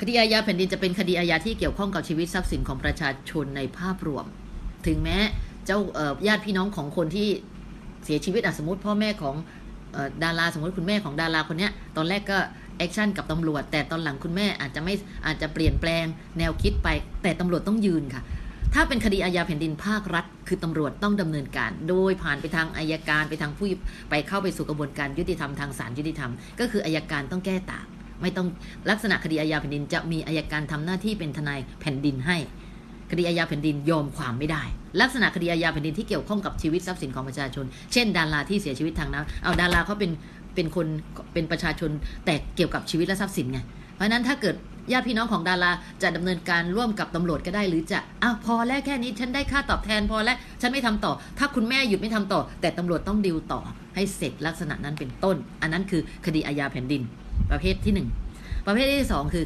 คดีอาญาแผ่นดินจะเป็นคดีอาญาที่เกี่ยวข้องกับชีวิตทรัพย์สินของประชาชนในภาพรวม ถึงแม้เจ้าญาติพี่น้องของคนที่เสียชีวิตอสมมติพ่อแม่ของดาราสมมติคุณแม่ของดาราคนนี้ตอนแรกก็แอคชั่นกับตำรวจ แต่ตอนหลังคุณแม่อาจจะไม่อาจจะเปลี่ยนแปลงแนวคิดไป แต่ตำรวจต้องยืนค่ะ ถ้าเป็นคดีอาญาแผ่นดินภาครัฐ คือตำรวจต้องดำเนินการ โดยผ่านไปทางอายการไปทางผู้ไปเข้าไปสู่กระบวนการยุติธรรมทางศาลยุติธรรม ก็คืออายการต้องแก้ต่าง ไม่ต้องลักษณะคดีอาญาแผ่นดินจะมีอายการทำหน้าที่เป็นทนายแผ่นดินให้ คดีอาญาแผ่นดินยอมความไม่ได้ ลักษณะคดีอาญาแผ่นดินที่เกี่ยวข้องกับชีวิตทรัพย์สินของประชาชน เช่น ดาราที่เสียชีวิตทางน้ำเอาดาราเขาเป็นเป็นคนเป็นประชาชนแต่เกี่ยวกับชีวิตและทรัพย์สินไงเพราะนั้นถ้าเกิดญาติพี่น้องของดาราจะดำเนินการร่วมกับตำรวจก็ได้หรือจะอ้าวพอแล้วแค่นี้ฉันได้ค่าตอบแทนพอแล้วฉันไม่ทำต่อ ถ้าคุณแม่หยุดไม่ทำต่อ แต่ตำรวจต้องดิวต่อให้เสร็จลักษณะนั้นเป็นต้น อันนั้นคือคดีอาญาแผ่นดิน ประเภทที่หนึ่งประเภทที่สองคือ